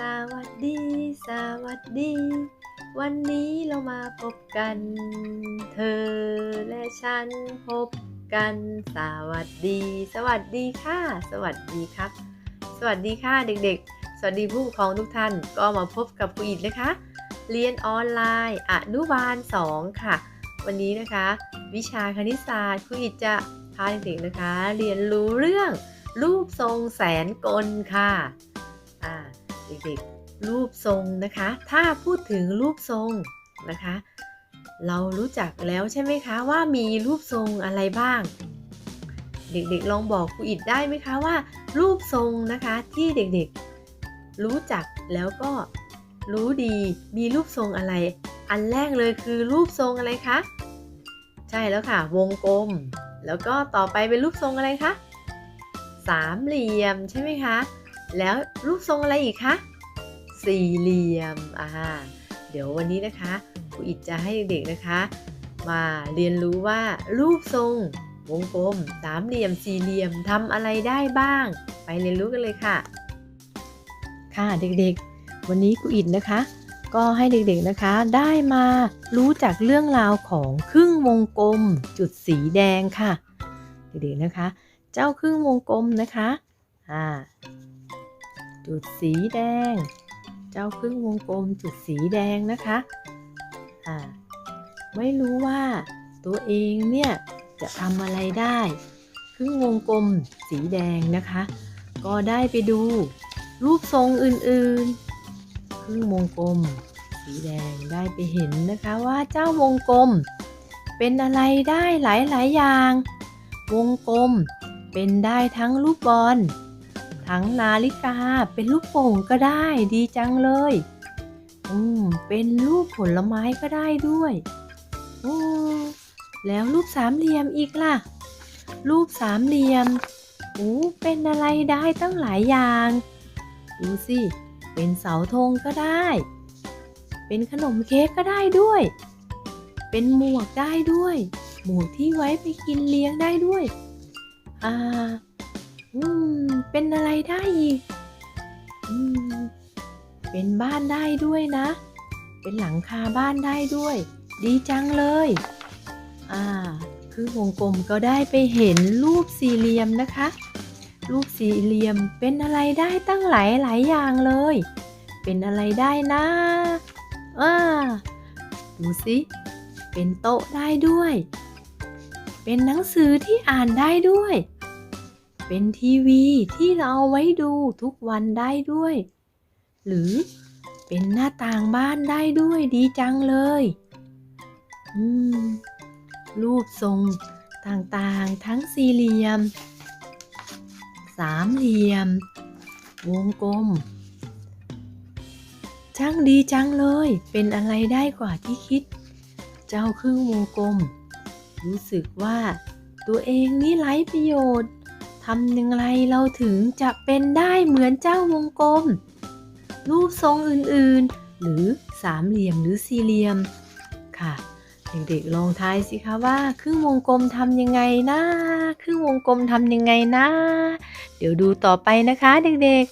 สวัสดี สวัสดี วันนี้เรามาพบกัน เธอและฉันพบกัน สวัสดี สวัสดีค่ะ สวัสดีครับ สวัสดีค่ะเด็กๆ สวัสดีผู้ปกครองทุกท่าน ก็มาพบกับครูอิดนะคะ เรียนออนไลน์อนุบาล 2 ค่ะ วันนี้นะคะ วิชาคณิตศาสตร์ครูอิดจะพาเด็กๆนะคะ เรียนรู้เรื่องรูปทรงแสนกลค่ะ เด็กๆ รูปทรงนะคะ ถ้าพูดถึงรูปทรงนะคะ เรารู้จักแล้วใช่ไหมคะว่ามีรูปทรงอะไรบ้าง เด็กๆลองบอกครูอิดได้ไหมคะว่า รูปทรงนะคะที่เด็กๆ รู้จักแล้วก็รู้ดีมีรูปทรงอะไร อันแรกเลยคือรูปทรงอะไรคะใช่แล้วค่ะ วงกลม แล้วก็ต่อไปเป็นรูปทรงอะไรคะสามเหลี่ยมใช่ไหมคะ แล้วรูปทรงอะไรอีกคะ สี่เหลี่ยม อ่า เดี๋ยววันนี้นะคะครูอิดจะให้เด็กๆนะคะ มาเรียนรู้ว่ารูปทรง วงกลม สามเหลี่ยม สี่เหลี่ยมทำอะไรได้บ้าง ไปเรียนรู้กันเลยค่ะ ค่ะเด็กๆ วันนี้ครูอิดนะคะ ก็ให้เด็กๆนะคะ ได้มารู้จักเรื่องราวของครึ่งวงกลม จุดสีแดงค่ะ เด็กๆนะคะ เจ้าครึ่งวงกลมนะคะ อ่า จุดสีแดง เจ้าครึ่งวงกลมจุดสีแดงนะคะอ่าไม่รู้ว่าตัวเองเนี่ยจะทำอะไรได้ครึ่งวงกลมสีแดงนะคะ ก็ได้ไปดูรูปทรงอื่นๆครึ่งวงกลม สีแดงได้ไปเห็นนะคะว่าเจ้าวงกลม เป็นอะไรได้หลายๆอย่าง วงกลมเป็นได้ทั้งลูกบอล ทั้งนาฬิกาเป็นลูกโป่งก็ได้ดีจังเลย อืม เป็นรูปผลไม้ก็ได้ด้วยโอ้แล้วรูปสามเหลี่ยมอีกล่ะ รูปสามเหลี่ยมโอ้เป็นอะไรได้ตั้งหลายอย่าง ดูสิ เป็นเสาธงก็ได้ เป็นขนมเค้กก็ได้ด้วย เป็นหมวกได้ด้วย หมวกที่ไว้ไปกินเลี้ยงได้ด้วย อ่า อืม เป็นอะไรได้อีก อืม เป็นบ้านได้ด้วยนะ เป็นหลังคาบ้านได้ด้วย ดีจังเลย อ่า คือวงกลมก็ได้ไปเห็นรูปสี่เหลี่ยมนะคะ รูปสี่เหลี่ยมเป็นอะไรได้ตั้งหลายหลายอย่างเลย เป็นอะไรได้นะอ่าดูสิเป็นโต๊ะได้ด้วย เป็นหนังสือที่อ่านได้ด้วย เป็นทีวีที่เราเอาไว้ดูทุกวันได้ด้วย หรือเป็นหน้าต่างบ้านได้ด้วยดีจังเลย อืม รูปทรงต่างๆ ทั้งสี่เหลี่ยม สามเหลี่ยม วงกลม ช่างดีจังเลย เป็นอะไรได้กว่าที่คิด เจ้าครึ่งวงกลม รู้สึกว่าตัวเองนี่ไร้ประโยชน์ ทำอย่างไรเราถึงจะเป็นได้เหมือนเจ้าวงกลม รูปทรงอื่นๆ หรือสามเหลี่ยมหรือสี่เหลี่ยมค่ะ เด็กๆลองทายสิคะว่าครึ่งวงกลมทำยังไงนะครึ่งวงกลมทำยังไงนะ เดี๋ยวดูต่อไปนะคะเด็ก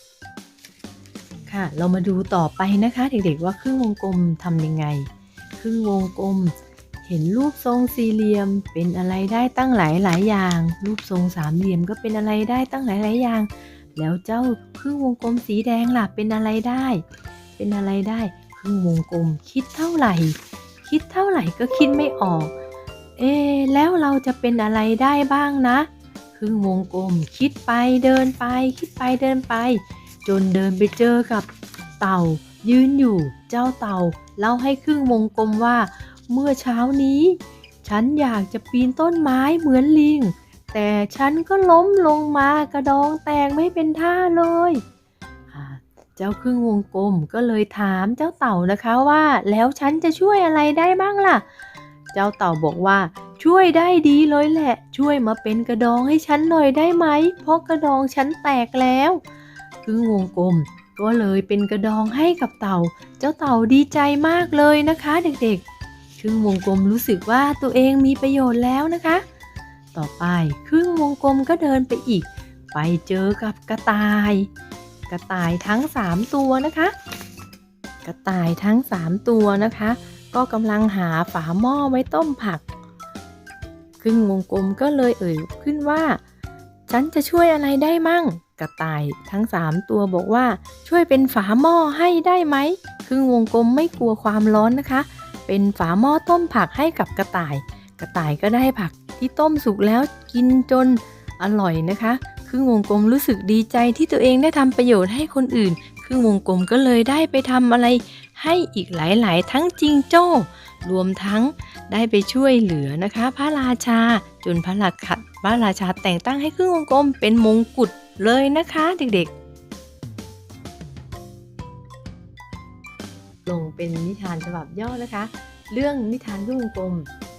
ๆ ค่ะ เรามาดูต่อไปนะคะ เด็กๆว่าครึ่งวงกลมทำยังไง ครึ่งวงกลม เห็นรูปทรงสี่เหลี่ยมเป็นอะไรได้ตั้งหลายหลายอย่าง รูปทรงสามเหลี่ยมก็เป็นอะไรได้ตั้งหลายหลายอย่าง แล้วเจ้าครึ่งวงกลมสีแดงล่ะเป็นอะไรได้ เป็นอะไรได้ครึ่งวงกลมคิดเท่าไหร่ คิดเท่าไหร่ก็คิดไม่ออก เอะแล้วเราจะเป็นอะไรได้บ้างนะ ครึ่งวงกลมคิดไปเดินไป คิดไปเดินไป จนเดินไปเจอกับ เต่า ยืนอยู่ เจ้าเต่าเล่าให้ครึ่งวงกลมว่า เมื่อเช้านี้ ฉันอยากจะปีนต้นไม้เหมือนลิง แต่ฉันก็ล้มลงมากระดองแตกไม่เป็นท่าเลย เจ้าครึ่งวงกลมก็เลยถามเจ้าเต่านะคะว่า แล้วฉันจะช่วยอะไรได้บ้างล่ะ เจ้าเต่าบอกว่าช่วยได้ดีเลยแหละ ช่วยมาเป็นกระดองให้ฉันหน่อยได้ไหม เพราะกระดองฉันแตกแล้วครึ่งวงกลมก็เลยเป็นกระดองให้กับเต่า เจ้าเต่าดีใจมากเลยนะคะเด็กๆ ครึ่งวงกลมรู้สึกว่าตัวเองมีประโยชน์แล้วนะคะ ต่อไปครึ่งวงกลมก็เดินไปอีก ไปเจอกับกระต่าย กระต่ายทั้ง 3 ตัวนะคะ กระต่ายทั้ง 3 ตัวนะคะ ก็กำลังหาฝาหม้อไว้ต้มผัก ครึ่งวงกลมก็เลยเอ่ยขึ้นว่า ฉันจะช่วยอะไรได้มั่งกระต่ายทั้ง 3 ตัวบอกว่าช่วยเป็นฝาหม้อให้ได้ไหมครึ่งวงกลมไม่กลัวความร้อนนะคะ เป็นฝาหม้อต้มผักให้กับกระต่าย กระต่ายก็ได้ผักที่ต้มสุกแล้วกินจนอร่อยนะคะ ครึ่งวงกลมรู้สึกดีใจที่ตัวเองได้ทำประโยชน์ให้คนอื่น ครึ่งวงกลมก็เลยได้ไปทำอะไร ให้อีกหลายๆ ทั้งจริงโจ้ รวมทั้งได้ไปช่วยเหลือนะคะ พระราชาจนพระราชาพระราชาแต่งตั้งให้ครึ่งวงกลมเป็นมงกุฎเลยนะคะ เด็กๆ ลงเป็นนิทานฉบับย่อนะคะ เรื่องนิทานครึ่งวงกลม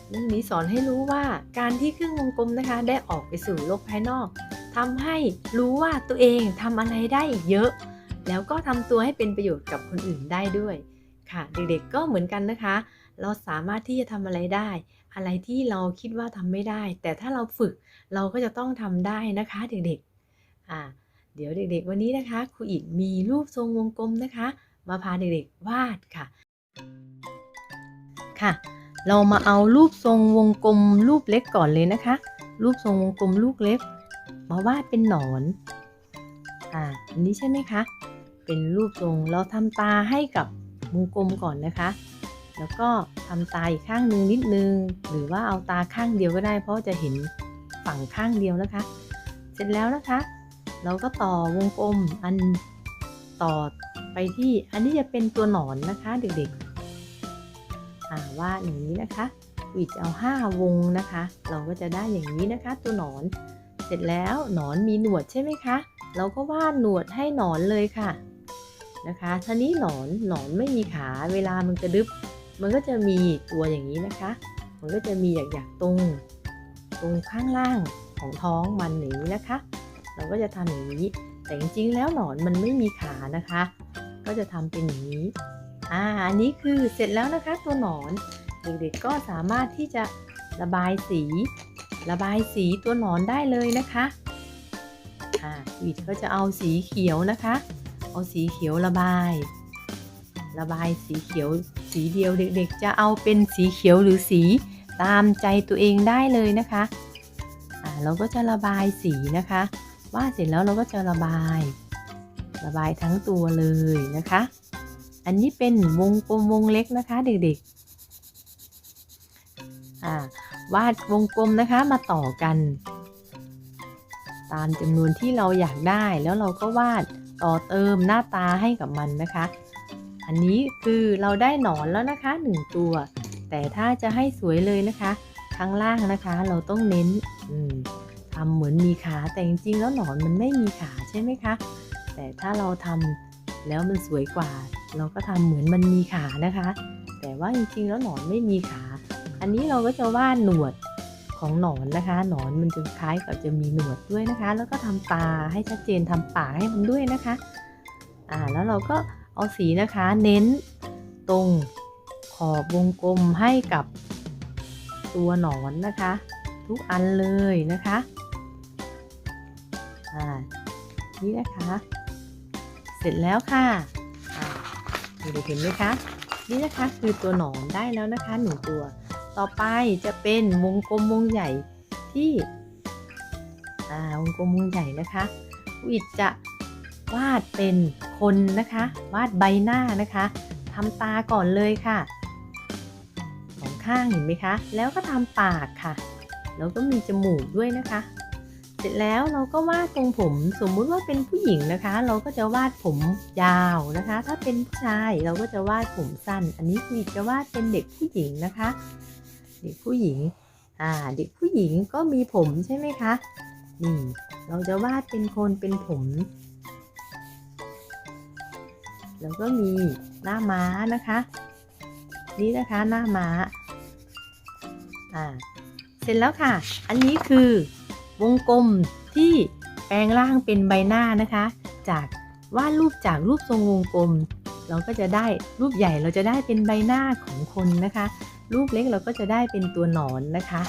เรื่องนี้สอนให้รู้ว่าการที่ครึ่งวงกลมนะคะ ได้ออกไปสู่โลกภายนอกทำให้รู้ว่าตัวเองทำอะไรได้อีกเยอะ แล้วก็ทำตัวให้เป็นประโยชน์กับคนอื่นได้ด้วยค่ะ เด็กๆก็เหมือนกันนะคะ เราสามารถที่จะทำอะไรได้ อะไรที่เราคิดว่าทำไม่ได้ แต่ถ้าเราฝึกเราก็จะต้องทำได้นะคะเด็กๆอ่าเดี๋ยวเด็กๆ วันนี้นะคะครูอิดมีรูปทรงวงกลมนะคะ มาพาเด็กๆวาดค่ะ ค่ะ เรามาเอารูปทรงวงกลมรูปเล็กก่อนเลยนะคะ รูปทรงวงกลมลูกเล็ก มาวาดเป็นหนอน อ่าอันนี้ใช่ไหมคะ เป็นรูปทรงเราทำตาให้กับวงกลมก่อนนะคะ แล้วก็ทำตาอีกข้างหนึ่งนิดนึง หรือว่าเอาตาข้างเดียวก็ได้ เพราะจะเห็นฝั่งข้างเดียวนะคะ เสร็จแล้วนะคะ เราก็ต่อวงกลมอันต่อ ไปที่อันนี้จะเป็นตัวหนอนนะคะเด็กๆอ่าวาดอย่างนี้นะคะวิดเอา5วงนะคะ เราก็จะได้อย่างนี้นะคะ ตัวหนอน เสร็จแล้วหนอนมีหนวดใช่ไหมคะ เราก็วาดหนวดให้หนอนเลยค่ะนะคะท่านี้หนอนหนอนไม่มีขาเวลามันกระดึบ มันก็จะมีตัวอย่างนี้นะคะ มันก็จะมีหยักๆตรง ตรงข้างล่างของท้องมันอย่างนี้นะคะ เราก็จะทำอย่างนี้แต่จริงๆแล้วหนอนมันไม่มีขานะคะ ก็จะทำเป็นอย่างนี้ อ่า อันนี้คือเสร็จแล้วนะคะตัวหนอน เด็กๆก็สามารถที่จะระบายสี ระบายสีตัวหนอนได้เลยนะคะ อ่าวิดก็จะเอาสีเขียวนะคะ เอาสีเขียวระบาย ระบายสีเขียวสีเดียวเด็ก ๆ จะเอาเป็นสีเขียวหรือสีตามใจตัวเองได้เลยนะคะ อ่า เราก็จะระบายสีนะคะวาดเสร็จแล้วเราก็จะระบาย ระบายทั้งตัวเลยนะคะ อันนี้เป็นวงกลมวงเล็กนะคะเด็กๆวาดวงกลมนะคะมาต่อกัน ตามจำนวนที่เราอยากได้แล้วเราก็วาดต่อเติมหน้าตาให้กับมันนะคะ อันนี้คือเราได้หนอนแล้วนะคะหนึ่งตัว แต่ถ้าจะให้สวยเลยนะคะข้างล่างนะคะเราต้องเน้นทำเหมือนมีขาแต่จริงๆแล้วหนอนมันไม่มีขาใช่ไหมคะ แต่ถ้าเราทำแล้วมันสวยกว่า เราก็ทำเหมือนมันมีขานะคะ แต่ว่าจริงๆแล้วหนอนไม่มีขา อันนี้เราก็จะวาดหนวดของหนอนนะคะ หนอนมันจะคล้ายกับจะมีหนวดด้วยนะคะ แล้วก็ทำตาให้ชัดเจนทำปากให้มันด้วยนะคะอ่าแล้วเราก็เอาสีนะคะ เน้นตรงขอบวงกลมให้กับตัวหนอนนะคะ ทุกอันเลยนะคะอ่านี่นะคะ เสร็จแล้วค่ะอ่าเด็กๆเห็นไหมคะ นี่นะคะคือตัวหนอนได้แล้วนะคะหนึ่งตัว ต่อไปจะเป็นวงกลมวงใหญ่ที่วงกลมวงใหญ่นะคะวิดจะวาดเป็นคนนะคะ วาดใบหน้านะคะทำตาก่อนเลยค่ะสองข้างเห็นไหมคะ แล้วก็ทำปากค่ะ แล้วก็มีจมูกด้วยนะคะ เสร็จแล้วเราก็วาดตรงผมสมมุติว่าเป็นผู้หญิงนะคะ เราก็จะวาดผมยาวนะคะ ถ้าเป็นผู้ชายเราก็จะวาดผมสั้น อันนี้คือจะวาดเป็นเด็กผู้หญิงนะคะ เด็กผู้หญิงอ่าเด็กผู้หญิงก็มีผมใช่ไหมคะนี่เราจะวาดเป็นคนเป็นผม แล้วก็มีหน้าม้านะคะ นี่นะคะหน้าม้าอ่าเสร็จแล้วค่ะ อันนี้คือ วงกลมที่แปลงร่างเป็นใบหน้านะคะ จากวาดรูปจากรูปทรงวงกลม เราก็จะได้รูปใหญ่เราจะได้เป็นใบหน้าของคนนะคะ รูปเล็กเราก็จะได้เป็นตัวหนอนนะคะ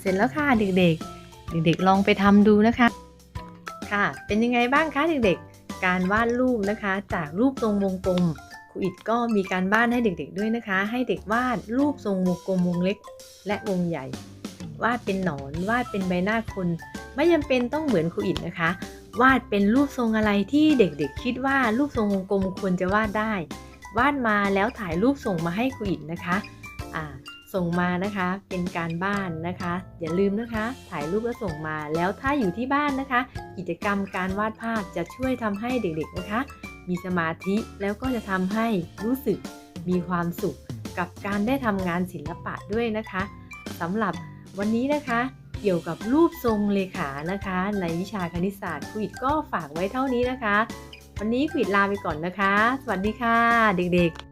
เสร็จแล้วค่ะเด็กๆ เด็กๆ ลองไปทำดูนะคะ ค่ะ เป็นยังไงบ้างคะเด็กๆ การวาดรูปนะคะ จากรูปทรงวงกลมครูอิดก็มีการบ้านให้เด็กๆด้วยนะคะ ให้เด็กวาดรูปทรงวงกลมวงเล็ก และวงใหญ่ วาดเป็นหนอน วาดเป็นใบหน้าคน ไม่จำเป็นต้องเหมือนครูอิดนะคะ วาดเป็นรูปทรงอะไรที่เด็กๆ คิดว่ารูปทรงวงกลมควรจะวาดได้ วาดมาแล้วถ่ายรูปส่งมาให้ครูอิดนะคะอ่าส่งมานะคะเป็นการบ้านนะคะ อย่าลืมนะคะ ถ่ายรูปแล้วส่งมาแล้วถ้าอยู่ที่บ้านนะคะ กิจกรรมการวาดภาพจะช่วยทำให้เด็กๆนะคะ มีสมาธิแล้วก็จะทำให้รู้สึกมีความสุขกับการได้ทำงานศิลปะด้วยนะคะสำหรับ วันนี้นะคะ เกี่ยวกับรูปทรงเลขานะคะ ในวิชาคณิตศาสตร์ครูอิดก็ฝากไว้เท่านี้นะคะ วันนี้ครูอิดลาไปก่อนนะคะ สวัสดีค่ะ เด็กๆ